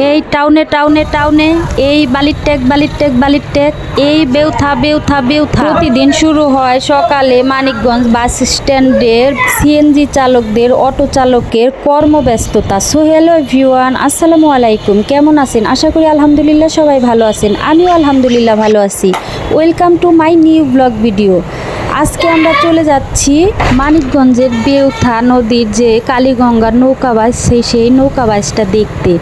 এই টাউনে টাউনে টাউনে, এই বালির টেক বালির টেক বালির টেক, এই বেউথা বেউথা বেউথা। প্রতিদিন শুরু হয় সকালে মানিকগঞ্জ বাস স্ট্যান্ডের সিএনজি চালকদের, অটো চালকের কর্মব্যস্ততা। সো হ্যালো ভিওয়ান আসসালামু আলাইকুম। কেমন আছেন? আশা করি আলহামদুলিল্লাহ সবাই ভালো আছেন। আমিও আলহামদুলিল্লাহ ভালো আছি। Welcome to my new blog video আজকে আমরা চলে যাচ্ছি মানিকগঞ্জের বেউথা নদীর যে কালীগঙ্গার নৌকাবাজ সেই সেই নৌকাবাজটা দেখতে।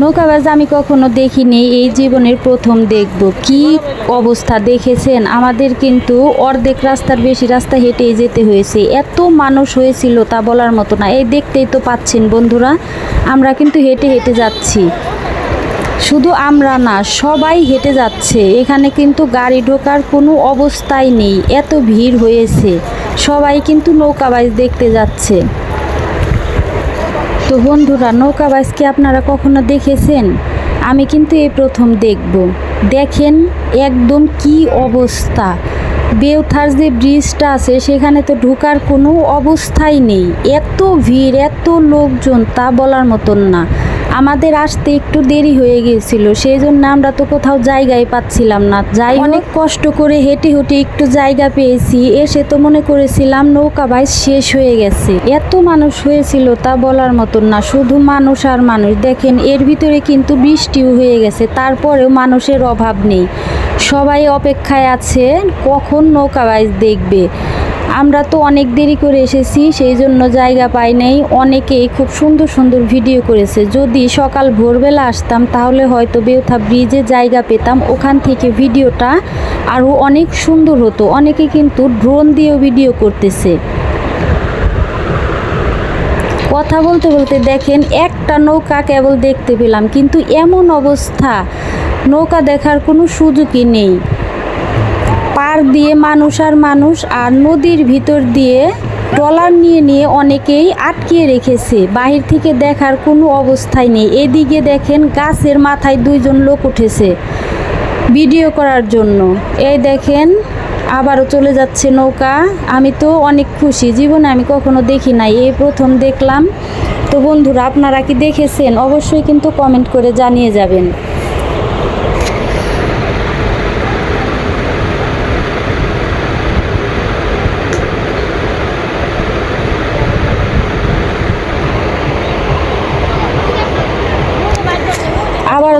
নৌকাবাজ আমি কখনো দেখিনি, এই জীবনের প্রথম দেখব। কি অবস্থা দেখেছেন? আমাদের কিন্তু অর্ধেক রাস্তার বেশি রাস্তা হেঁটেই যেতে হয়েছে। এত মানুষ হয়েছিল তা বলার মতো না। এই দেখতেই তো পাচ্ছেন বন্ধুরা, আমরা কিন্তু হেঁটে হেঁটে যাচ্ছি। শুধু আমরা না, সবাই হেঁটে যাচ্ছে। এখানে কিন্তু গাড়ি ঢোকার কোনো অবস্থাই নেই। এত ভিড় হয়েছে। সবাই কিন্তু নৌকাবাইজ দেখতে যাচ্ছে। তো বন্ধুরা নৌকাবাইজ কি আপনারা কখনো দেখেছেন? আমি কিন্তু এই প্রথম দেখব। দেখেন একদম কি অবস্থা। বেউথার যে ব্রিজটা আছে, সেখানে তো ঢোকার কোনো অবস্থাই নেই। এত ভিড়, এত লোকজন, তা বলার মতন না। আমাদের আসতে একটু দেরি হয়ে গিয়েছিল সেই জন্য আমরা তো কোথাও জায়গায় পাচ্ছিলাম না। যাই অনেক কষ্ট করে হেঁটে হেঁটে একটু জায়গা পেয়েছি, এসে তো মনে করেছিলাম নৌকা বাইস শেষ হয়ে গেছে। এত মানুষ হয়েছিল তা বলার মতন না, শুধু মানুষ আর মানুষ। দেখেন, এর ভিতরে কিন্তু বৃষ্টিও হয়ে গেছে, তারপরেও মানুষের অভাব নেই। সবাই অপেক্ষায় আছে, কখন নৌকা বাইস দেখবে? আমরা তো অনেক দেরি করে এসেছি, সেই জন্য জায়গা পাই নাই। অনেকেই খুব সুন্দর সুন্দর ভিডিও করেছে। যদি সকাল ভোরবেলা আসতাম, তাহলে হয়তো বেউথা ব্রিজে জায়গা পেতাম। ওখান থেকে ভিডিওটা আরও অনেক সুন্দর হতো। অনেকে কিন্তু ড্রোন দিয়েও ভিডিও করতেছে। কথা বলতে বলতে দেখেন, একটা নৌকা কেবল দেখতে পেলাম, কিন্তু এমন অবস্থা। নৌকা দেখার কোনো সুযোগই নেই। দিয়ে মানুষ আর মানুষ আর নদীর ভিতর দিয়ে ট্রলার নিয়ে নিয়ে অনেকেই আটকিয়ে রেখেছে। বাহির থেকে দেখার কোনো অবস্থাই নেই। এদিকে দেখেন গাছের মাথায় দুইজন লোক উঠেছে ভিডিও করার জন্য। এই দেখেন, আবারও চলে যাচ্ছে নৌকা। আমি তো অনেক খুশি। জীবনে আমি কখনো দেখি নাই। এই প্রথম দেখলাম। তো বন্ধুরা, আপনারা কি দেখেছেন? অবশ্যই কিন্তু কমেন্ট করে জানিয়ে যাবেন।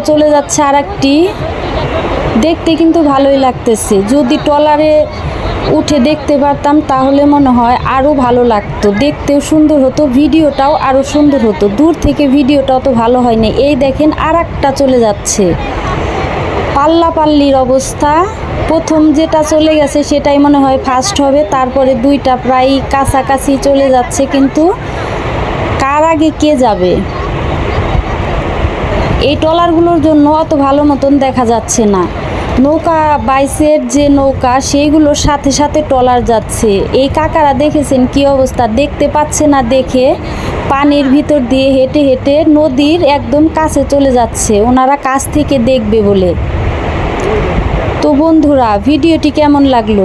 আবারও চলে যাচ্ছে আর একটি দেখতে কিন্তু ভালোই লাগতেছে। যদি ট্রলারে উঠে দেখতে পারতাম, তাহলে মনে হয় আরও ভালো লাগতো। দেখতেও সুন্দর হতো, ভিডিওটাও আরও সুন্দর হতো। দূর থেকে ভিডিওটা অত ভালো হয়নি। এই দেখেন আর চলে যাচ্ছে। পাল্লা পাল্লির অবস্থা। প্রথম যেটা চলে গেছে, সেটাই মনে হয় ফার্স্ট হবে। তারপরে দুইটা প্রায় কাছাকাছি চলে যাচ্ছে, কিন্তু কার আগে কে যাবে? এই ট্রলারগুলোর জন্য অত ভালো মতন দেখা যাচ্ছে না। নৌকা বাইসের যে নৌকা, সেইগুলোর সাথে সাথে ট্রলার যাচ্ছে। এই কাকারা দেখেছেন কি অবস্থা? দেখতে পাচ্ছে না দেখে পানির ভিতর দিয়ে হেঁটে হেঁটে নদীর একদম কাছে চলে যাচ্ছে। ওনারা কাছ থেকে দেখবে বলে। তো বন্ধুরা, ভিডিওটি কেমন লাগল?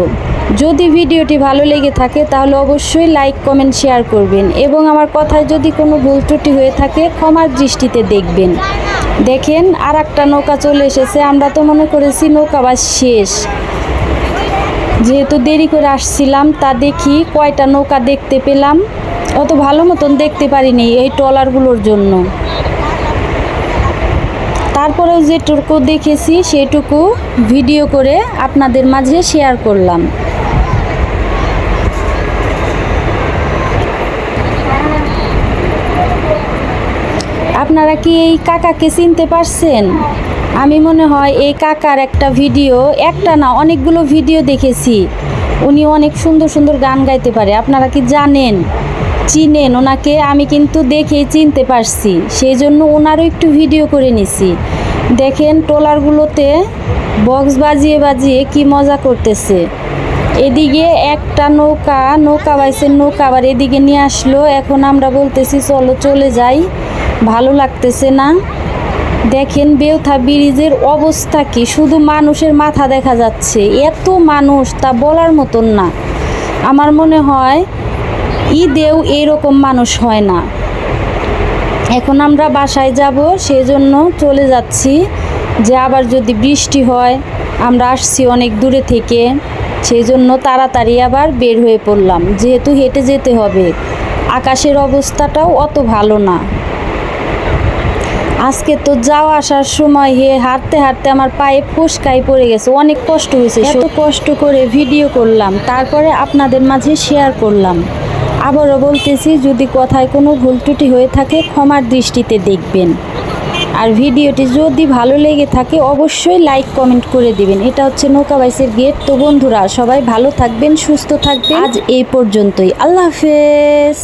যদি ভিডিওটি ভালো লেগে থাকে, তাহলে অবশ্যই লাইক, কমেন্ট, শেয়ার করবেন এবং আমার কথায় যদি কোনো ভুল ত্রুটি হয়ে থাকে, ক্ষমার দৃষ্টিতে দেখবেন। দেখেন আর একটা নৌকা চলে এসেছে। আমরা তো মনে করেছি নৌকাবাস শেষ। যেহেতু দেরি করে আসছিলাম, তা দেখি কয়টা নৌকা দেখতে পেলাম। অত ভালো মতন দেখতে পারিনি এই ট্রলারগুলোর জন্য। তারপরেও যেটুকু দেখেছি, সেটুকু ভিডিও করে আপনাদের মাঝে শেয়ার করলাম। আপনারা কি এই কাকাকে চিনতে পারছেন? আমি মনে হয় এই কাকার একটা ভিডিও, একটা না, অনেকগুলো ভিডিও দেখেছি। উনি অনেক সুন্দর সুন্দর গান গাইতে পারে। আপনারা কি জানেন? চিনেন ওনাকে? আমি কিন্তু দেখেই চিনতে পারছি। সেই জন্য ওনারও একটু ভিডিও করে নিছি। দেখেন ট্রলারগুলোতে বক্স বাজিয়ে বাজিয়ে কি মজা করতেছে। এদিকে একটা নৌকা নৌকা বাইসের নৌকা আবার এদিকে নিয়ে আসলো। এখন আমরা বলতেছি, চলো চলে যাই। ভালো লাগতেছে না। দেখেন বেউথা ব্রিজের অবস্থা কি? শুধু মানুষের মাথা দেখা যাচ্ছে। এত মানুষ, তা বলার মতন না। আমার মনে হয়, ঈদেও এরকম মানুষ হয় না। এখন আমরা বাসায় যাব সেই জন্য চলে যাচ্ছি। যে আবার যদি বৃষ্টি হয়, আমরা আসছি অনেক দূরে থেকে। সেই জন্য তাড়াতাড়ি আবার বের হয়ে পড়লাম। যেহেতু হেঁটে যেতে হবে। আকাশের অবস্থাটাও অত ভালো না। আজকে তো যাওয়া আসার সময় হে হাঁটতে হাঁটতে আমার পায়ে ফোসকাই পড়ে গেছে। অনেক কষ্ট হয়েছে। এত কষ্ট করে ভিডিও করলাম। তারপরে আপনাদের মাঝে শেয়ার করলাম। আবারও বলতেছি যদি কথায় কোনো ভুল ত্রুটি হয়ে থাকে ক্ষমার দৃষ্টিতে দেখবেন। আর ভিডিওটি যদি ভালো লেগে থাকে, অবশ্যই লাইক কমেন্ট করে দিবেন। এটা হচ্ছে নৌকা বাইসের গেট তো বন্ধুরা, সবাই ভালো থাকবেন, সুস্থ থাকবেন। আজ এই পর্যন্তই। আল্লাহ হাফেজ।